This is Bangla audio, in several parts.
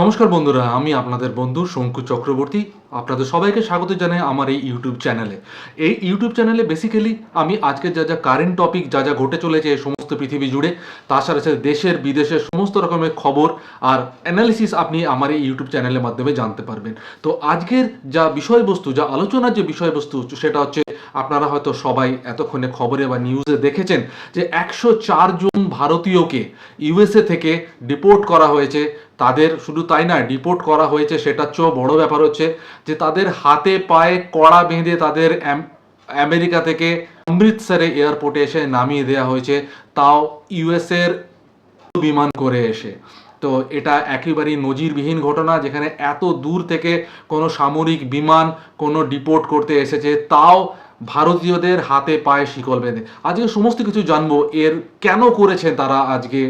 নমস্কার বন্ধুরা, আমি আপনাদের বন্ধু শঙ্কু চক্রবর্তী। আপনাদের সবাইকে স্বাগত জানাই আমার এই ইউটিউব চ্যানেলে। এই ইউটিউব চ্যানেলে বেসিক্যালি আমি আজকে যা যা কারেন্ট টপিক যা যা ঘটে চলেছে এই সমস্ত পৃথিবী জুড়ে তাছাড়া সাথে দেশের, বিদেশের সমস্ত রকমের খবর আর অ্যানালিসিস আপনি আমার এই ইউটিউব চ্যানেলের মাধ্যমে জানতে পারবেন। তো আজকের যা বিষয়বস্তু, যা আলোচনার যে বিষয়বস্তু, সেটা হচ্ছে আপনারা হয়তো সবাই এতক্ষণে খবরে বা নিউজে দেখেছেন যে একশো জন ভারতীয়কে ইউএসএ থেকে ডিপোর্ট করা হয়েছে। তাদের শুধু তাই না, ডিপোর্ট করা হয়েছে সেটার চেয়েও বড় ব্যাপার হচ্ছে যে তাদের হাতে পায়ে কড়া বেঁধে তাদের আমেরিকা থেকে অমৃতসরে এয়ারপোর্টে এসে নামিয়ে দেওয়া হয়েছে। তাও ইউএসএর বিমান করে এসে। তো এটা একেবারেই নজিরবিহীন ঘটনা যেখানে এত দূর থেকে কোনো সামরিক বিমান কোনো ডিপোর্ট করতে এসেছে। তাও ভারতীয়দের হাতে পায়ে শিকল বেঁধে। আজকে সমস্ত কিছু জানব, এর কেন করেছেন তারা আজকে?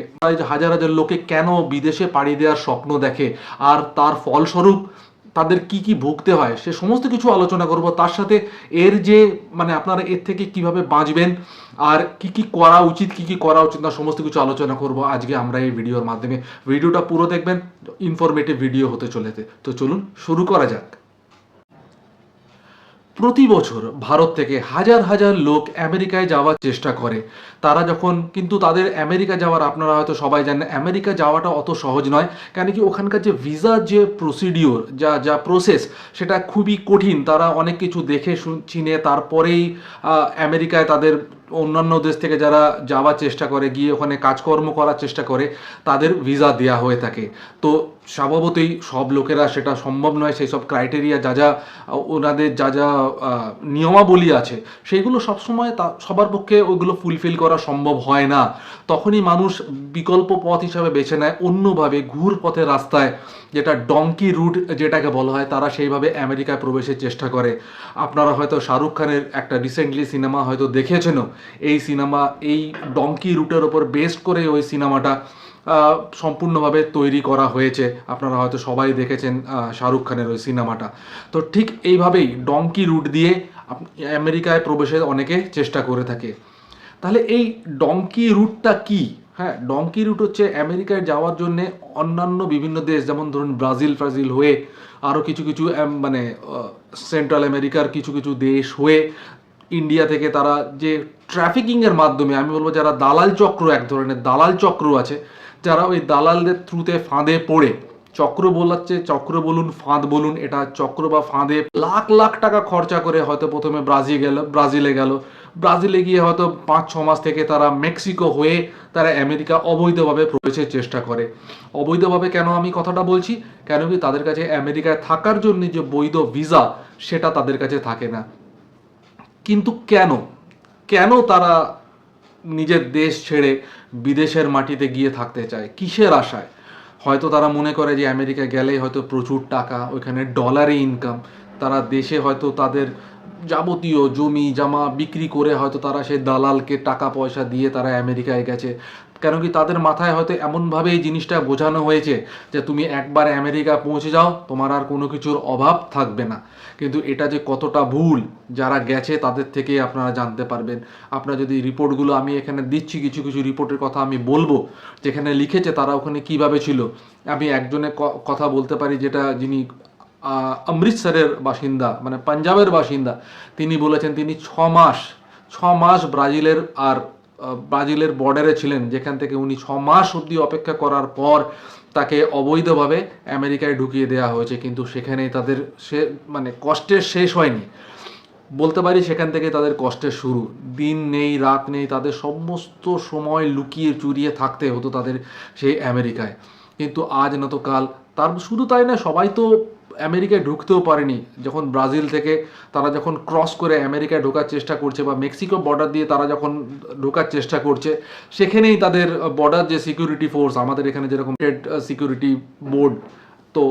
হাজার হাজার লোকে কেন বিদেশে পাড়ি দেওয়ার স্বপ্ন দেখে? আর তার ফলস্বরূপ তাদের কি কি ভুগতে হয়? সে সমস্ত কিছু আলোচনা করব। তার সাথে এর যে মানে আপনারা এর থেকে কীভাবে বাঁচবেন, আর কি কি করা উচিত, কি কি করা উচিত না, সমস্ত কিছু আলোচনা করব আজকে আমরা এই ভিডিওর মাধ্যমে। ভিডিওটা পুরো দেখবেন ইনফরমেটিভ ভিডিও হতে চলেছে। তো চলুন, শুরু করা যাক। প্রতি বছর ভারত থেকে হাজার হাজার লোক আমেরিকায় যাওয়ার চেষ্টা করে। তারা যখন কিন্তু তাদের আমেরিকা যাওয়ার, আপনারা হয়তো সবাই জানেন, আমেরিকা যাওয়াটা অত সহজ নয়, কেন কি ওখানকার যে ভিসার যে প্রসিডিওর, যা যা প্রসেস, সেটা খুবই কঠিন। তারা অনেক কিছু দেখে চিনে, তারপরেই আমেরিকায় তাদের অন্যান্য দেশ থেকে যারা যাওয়ার চেষ্টা করে, গিয়ে ওখানে কাজকর্ম করার চেষ্টা করে, তাদের ভিসা দেওয়া হয়ে থাকে। তো স্বভাবতই সব লোকেরা সেটা সম্ভব নয়, সেই সব ক্রাইটেরিয়া যা যা, ওনাদের যা যা নিয়মাবলী আছে, সেইগুলো সবসময় তা, সবার পক্ষে ওইগুলো ফুলফিল করা সম্ভব হয় না। তখনই মানুষ বিকল্প পথ হিসাবে বেছে নেয়, অন্যভাবে ঘুর পথে রাস্তায়, যেটা ডঙ্কি রুট যেটাকে বলা হয়, তারা সেইভাবে আমেরিকায় প্রবেশের চেষ্টা করে। আপনারা হয়তো শাহরুখ খানের একটা রিসেন্টলি সিনেমা হয়তো দেখেছেনও এই সিনেমা, এই ডঙ্কি রুটের ওপর বেস্ড করে ওই সিনেমাটা সম্পূর্ণভাবে তৈরি করা হয়েছে। আপনারা হয়তো সবাই দেখেছেন শাহরুখ খানের ওই সিনেমাটা। তো ঠিক এইভাবেই ডঙ্কি রুট দিয়ে আমেরিকায় প্রবেশের অনেকে চেষ্টা করে থাকে। তাহলে এই ডঙ্কি রুটটা কি? হ্যাঁ ডঙ্কি রুট হচ্ছে আমেরিকায় যাওয়ার জন্য অন্যান্য বিভিন্ন দেশ, যেমন ধরুন ব্রাজিল ফ্রাজিল হয়ে আরও কিছু কিছু মানে সেন্ট্রাল আমেরিকার কিছু কিছু দেশ হয়ে ইন্ডিয়া থেকে তারা যে ট্রাফিকিংয়ের মাধ্যমে, আমি বলব যারা দালাল চক্র, এক ধরনের দালাল চক্র আছে, যারা ওই দালালদের থ্রুতে ফাঁদে পড়ে, চক্র বলাচ্ছে, চক্র বলুন, ফাঁদ বলুন, এটা চক্র বা ফাঁদে লাখ লাখ টাকা খরচা করে হয়তো প্রথমে ব্রাজিল গেল, ব্রাজিলে গেল। ব্রাজিলে গিয়ে হয়তো পাঁচ, ছ মাস থেকে তারা মেক্সিকো হয়ে তারা আমেরিকা অবৈধভাবে প্রবেশের চেষ্টা করে। অবৈধভাবে কেন আমি কথাটা বলছি? কেন কি তাদের কাছে আমেরিকায় থাকার জন্য যে বৈধ ভিসা, সেটা তাদের কাছে থাকে না। কিন্তু কেন? কেন তারা নিজের দেশ ছেড়ে বিদেশের মাটিতে গিয়ে থাকতে চায়? কিসের আশায়? হয়তো তারা মনে করে যে আমেরিকা গেলেই হয়তো প্রচুর টাকা, ওইখানে ডলারই ইনকাম তারা দেশে হয়তো তাদের যাবতীয় জমি জামা বিক্রি করে হয়তো তারা সেই দালালকে টাকা পয়সা দিয়ে তারা আমেরিকায় গেছে। কেন কি তাদের মাথায় হয়তো এমনভাবে এই জিনিসটা বোঝানো হয়েছে যে তুমি একবার আমেরিকা পৌঁছে যাও, তোমার আর কোনো কিছুর অভাব থাকবে না। কিন্তু এটা যে কতটা ভুল, যারা গেছে তাদের থেকে আপনারা জানতে পারবেন। আপনারা যদি রিপোর্টগুলো আমি এখানে দিচ্ছি, কিছু কিছু রিপোর্টের কথা আমি বলব, যেখানে লিখেছে তারা ওখানে কীভাবে ছিল। আমি একজনের কথা বলতে পারি যেটা যিনি অমৃতসরের বাসিন্দা মানে পাঞ্জাবের বাসিন্দা, তিনি বলেছেন তিনি ছ মাস ছ মাস ব্রাজিলের আর ব্রাজিলের বর্ডারে ছিলেন, যেখান থেকে উনি ছ মাস অবধি অপেক্ষা করার পর তাকে অবৈধভাবে আমেরিকায় ঢুকিয়ে দেওয়া হয়েছে, কিন্তু সেখানেই তাদের সে মানে কষ্টের শেষ হয়নি। বলতে পারি সেখান থেকে তাদের কষ্টের শুরু। দিন নেই, রাত নেই, তাদের সমস্ত সময় লুকিয়ে চুরিয়ে থাকতে হতো তাদের সেই আমেরিকায়। কিন্তু আজ নতো কাল। তার শুধু তাই না সবাই তো আমেরিকায় ঢুকতেও পারেনি। যখন ব্রাজিল থেকে তারা যখন ক্রস করে আমেরিকায় ঢোকার চেষ্টা করছে বা মেক্সিকো বর্ডার দিয়ে তারা যখন ঢোকার চেষ্টা করছে, সেখানেই তাদের বর্ডার যে সিকিউরিটি ফোর্স আমাদের এখানে যেরকম ট্রেড সিকিউরিটি বোর্ড তো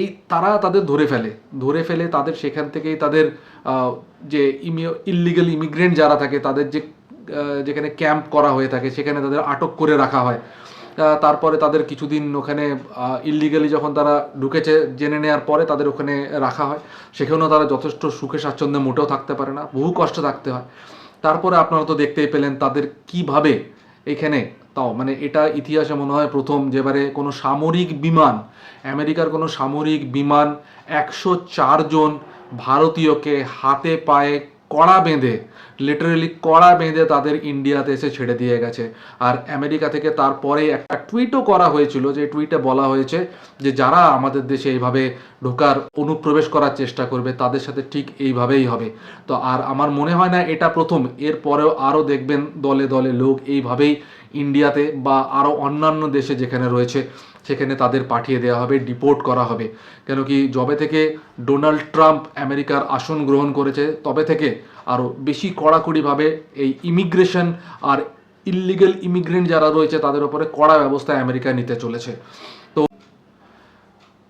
এই তারা তাদের ধরে ফেলে। ধরে ফেলে তাদের সেখান থেকেই তাদের যে ইলিগাল ইমিগ্রেন্ট যারা থাকে, তাদের যে যেখানে ক্যাম্প করা হয়ে থাকে, সেখানে তাদের আটক করে রাখা হয়। তারপরে তাদের কিছুদিন ওখানে ইলিগালি যখন তারা ঢুকেছে, জেনে নেওয়ার পরে তাদের ওখানে রাখা হয়। সেখানেও তারা যথেষ্ট সুখে স্বাচ্ছন্দ্যে মোটেও থাকতে পারে না, বহু কষ্ট থাকতে হয়। তারপরে আপনারা তো দেখতেই পেলেন তাদের কীভাবে এখানে তাও মানে এটা ইতিহাসে মনে হয় প্রথম যেবারে কোনো সামরিক বিমান, আমেরিকার কোনো সামরিক বিমান একশো চারজন ভারতীয়কে হাতে পায়ে কড়া বেঁধে লিটারেলি কড়া বেঁধে তাদের ইন্ডিয়াতে এসে ছেড়ে দিয়ে গেছে। আর আমেরিকা থেকে তারপরে একটা টুইটও করা হয়েছিল, যে টুইটে বলা হয়েছে যে যারা আমাদের দেশে এইভাবে ঢোকার অনুপ্রবেশ করার চেষ্টা করবে, তাদের সাথে ঠিক এইভাবেই হবে। তো আর আমার মনে হয় না এটা প্রথম এর পরেও আরও দেখবেন দলে দলে লোক এইভাবেই ইন্ডিয়াতে বা আরও অন্যান্য দেশে যেখানে রয়েছে, সেখানে তাদের পাঠিয়ে দেওয়া হবে, ডিপোর্ট করা হবে। কেন কি যবে থেকে ডোনাল্ড ট্রাম্প আমেরিকার আসন গ্রহণ করেছে, তবে থেকে আরও বেশি কড়াকড়িভাবে এই ইমিগ্রেশন আর ইলিগেল ইমিগ্রেন্ট যারা রয়েছে, তাদের উপরে কড়া ব্যবস্থা আমেরিকা নিতে চলেছে। তো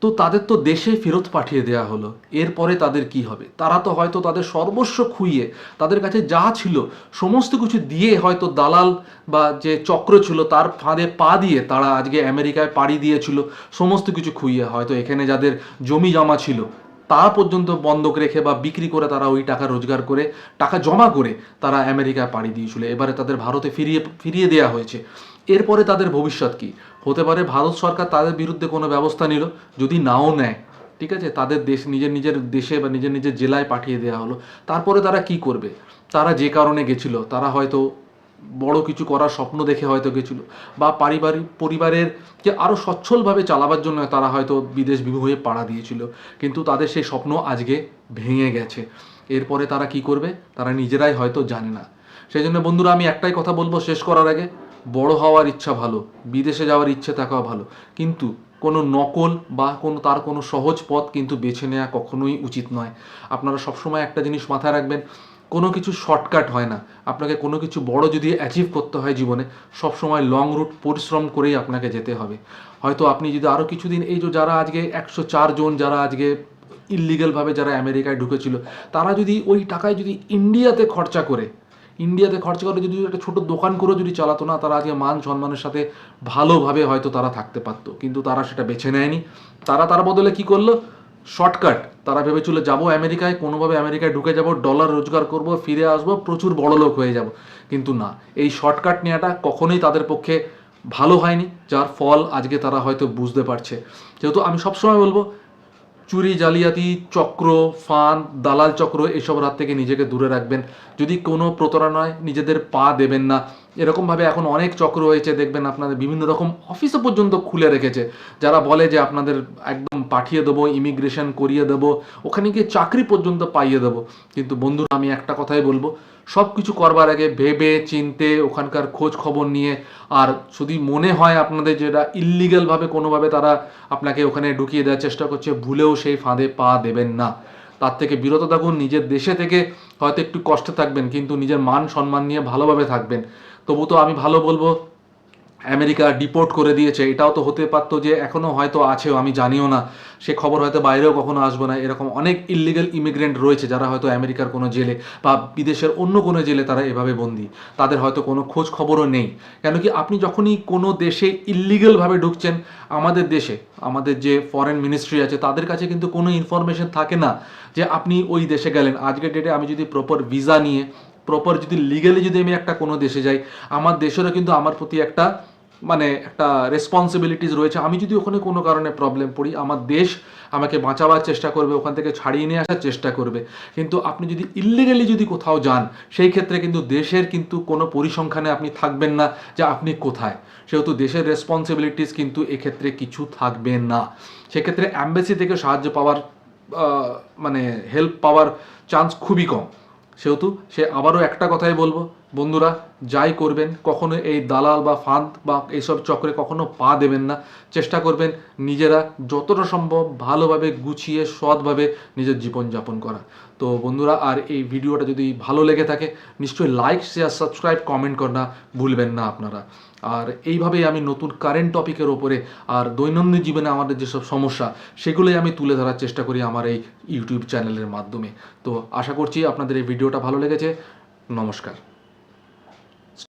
তো তাদের তো দেশে ফেরত পাঠিয়ে দেওয়া হলো। এরপরে তাদের কি হবে? তারা তো হয়তো তাদের সর্বস্ব খুইয়ে, তাদের কাছে যা ছিল, সমস্ত কিছু দিয়ে হয়তো দালাল বা যে চক্র ছিল, তার ফাঁদে পা দিয়ে তারা আজকে আমেরিকায় পাড়ি দিয়েছিল, সমস্ত কিছু খুইয়ে। হয়তো এখানে যাদের জমি জমা ছিল, তা পর্যন্ত বন্ধক রেখে বা বিক্রি করে তারা ওই টাকা রোজগার করে, টাকা জমা করে তারা আমেরিকায় পাড়ি দিয়েছিল। এবারে তাদের ভারতে ফিরিয়ে ফিরিয়ে দেওয়া হয়েছে। এরপরে তাদের ভবিষ্যৎ কি? হতে পারে ভারত সরকার তাদের বিরুদ্ধে কোনো ব্যবস্থা নিল, যদি নাও নেয়, ঠিক আছে? তাদের দেশ, নিজের নিজের দেশে বা নিজের নিজের জেলায় পাঠিয়ে দেওয়া হলো। তারপরে তারা কি করবে? তারা যে কারণে গেছিল, তারা হয়তো বড় কিছু করার স্বপ্ন দেখে হয়তো গেছিল। বা পারিবারিক পরিবারের যে আরও সচ্ছলভাবে চালাবার জন্য তারা হয়তো বিদেশ হয়ে পাড়া দিয়েছিল। কিন্তু তাদের সেই স্বপ্ন আজকে ভেঙে গেছে। এরপরে তারা কি করবে? তারা নিজেরাই হয়তো জানে না। সেই জন্য বন্ধুরা, আমি একটাই কথা বলব শেষ করার আগে। বড় হওয়ার ইচ্ছা ভালো, বিদেশে যাওয়ার ইচ্ছে থাকাও ভালো। কিন্তু কোনো নকল বা কোনো তার কোনো সহজ পথ কিন্তু বেছে নেওয়া কখনোই উচিত নয়। আপনারা সবসময় একটা জিনিস মাথায় রাখবেন, কোনো কিছু শর্টকাট হয় না। আপনাকে কোনো কিছু বড় যদি অ্যাচিভ করতে হয় জীবনে, সবসময় লং রুট পরিশ্রম করেই আপনাকে যেতে হবে। হয়তো আপনি যদি আরও কিছুদিন এই যে যারা আজকে একশো জন যারা আজকে ইলিগালভাবে যারা আমেরিকায় ঢুকেছিল, তারা যদি ওই টাকায় যদি ইন্ডিয়াতে খরচা করে ইন্ডিয়াতে খরচা করে যদি একটা ছোট দোকান করেও যদি চালাতো না, তারা আজকে মান সম্মানের সাথে ভালোভাবে হয়তো তারা থাকতে পারতো। কিন্তু তারা সেটা বেছে নেয়নি। তারা তার বদলে কি করল? শর্টকাট। তারা ভেবেছিল যাব আমেরিকায়, কোনোভাবে আমেরিকায় ঢুকে যাব, ডলার রোজগার করব, ফিরে আসব, প্রচুর বড় লোক হয়ে যাব। কিন্তু না, এই শর্টকাট নেওয়াটা কখনোই তাদের পক্ষে ভালো হয়নি, যার ফল আজকে তারা হয়তো বুঝতে পারছে। যেহেতু আমি সবসময় বলব চুরি, জালিয়াতি, চক্র ফান দালাল চক্র এসব হাত থেকে নিজেকে দূরে রাখবেন। যদি কোনো প্রতারণায় নিজেদের পা দেবেন না। এরকমভাবে এখন অনেক চক্র হয়েছে দেখবেন আপনাদের বিভিন্ন রকম অফিসও পর্যন্ত খুলে রেখেছে। যারা বলে যে আপনাদের একদম পাঠিয়ে দেবো ইমিগ্রেশন করিয়ে দেবো, ওখানে গিয়ে চাকরি পর্যন্ত পাইয়ে দেবো। কিন্তু বন্ধুরা, আমি একটা কথাই বলব সব কিছু করবার আগে ভেবে, চিনতে, ওখানকার খোঁজ খবর নিয়ে। আর যদি মনে হয় আপনাদের যেটা ইল্লিগালভাবে কোনোভাবে তারা আপনাকে ওখানে ঢুকিয়ে দেওয়ার চেষ্টা করছে, ভুলেও সেই ফাঁদে পা দেবেন না। তার থেকে বিরত থাকুন, নিজের দেশে থেকে হয়তো একটু কষ্টে থাকবেন, কিন্তু নিজের মান সম্মান নিয়ে ভালোভাবে থাকবেন। তবু তো আমি ভালো বলব আমেরিকা ডিপোর্ট করে দিয়েছে। এটাও তো হতে পারতো যে এখনও হয়তো আছেও, আমি জানিও না। সে খবর হয়তো বাইরেও কখনো আসবে না। এরকম অনেক ইলিগাল ইমিগ্রেন্ট রয়েছে যারা হয়তো আমেরিকার কোনো জেলে বা বিদেশের অন্য কোনো জেলে তারা এভাবে বন্দি। তাদের হয়তো কোনো খোঁজ খবরও নেই। কেন কি আপনি যখনই কোনো দেশে ইলিগালভাবে ঢুকছেন, আমাদের দেশে, আমাদের যে ফরেন মিনিস্ট্রি আছে, তাদের কাছে কিন্তু কোনো ইনফরমেশন থাকে না যে আপনি ওই দেশে গেলেন। আজকের ডেটে আমি যদি প্রপার ভিসা নিয়ে প্রপার যদি লিগালি যদি আমি একটা কোনো দেশে যাই, আমার দেশেরও কিন্তু আমার প্রতি একটা মানে একটা রেসপন্সিবিলিটিস রয়েছে। আমি যদি ওখানে কোনো কারণে প্রবলেম পড়ি, আমার দেশ আমাকে বাঁচাবার চেষ্টা করবে, ওখান থেকে ছাড়িয়ে নিয়ে আসার চেষ্টা করবে। কিন্তু আপনি যদি ইলিগালি যদি কোথাও যান, সেই ক্ষেত্রে কিন্তু দেশের কিন্তু কোনো পরিসংখ্যানে আপনি থাকবেন না যে আপনি কোথায়। সেহেতু দেশের রেসপন্সিবিলিটিস কিন্তু এক্ষেত্রে কিছু থাকবে না। সেক্ষেত্রে অ্যাম্বাসি থেকে সাহায্য পাওয়ার মানে হেল্প পাওয়ার চান্স খুবই কম। সেহেতু সে আবারও একটা কথাই বলব বন্ধুরা, যাই করবেন, কখনো এই দালাল বা ফাঁদ বা এইসব চক্রে কখনো পা দেবেন না। চেষ্টা করবেন নিজেরা যতটা সম্ভব ভালোভাবে গুছিয়ে, সৎভাবে নিজের জীবনযাপন করা। তো বন্ধুরা, আর এই ভিডিওটা যদি ভালো লেগে থাকে, নিশ্চয়ই লাইক শেয়ার সাবস্ক্রাইব কমেন্ট করা ভুলবেন না আপনারা। আর এইভাবেই আমি নতুন কারেন্ট টপিকের ওপরে আর দৈনন্দিন জীবনে আমাদের যেসব সমস্যা, সেগুলোই আমি তুলে ধরার চেষ্টা করি আমার এই ইউটিউব চ্যানেলের মাধ্যমে। তো আশা করছি আপনাদের এই ভিডিওটা ভালো লেগেছে। নমস্কার।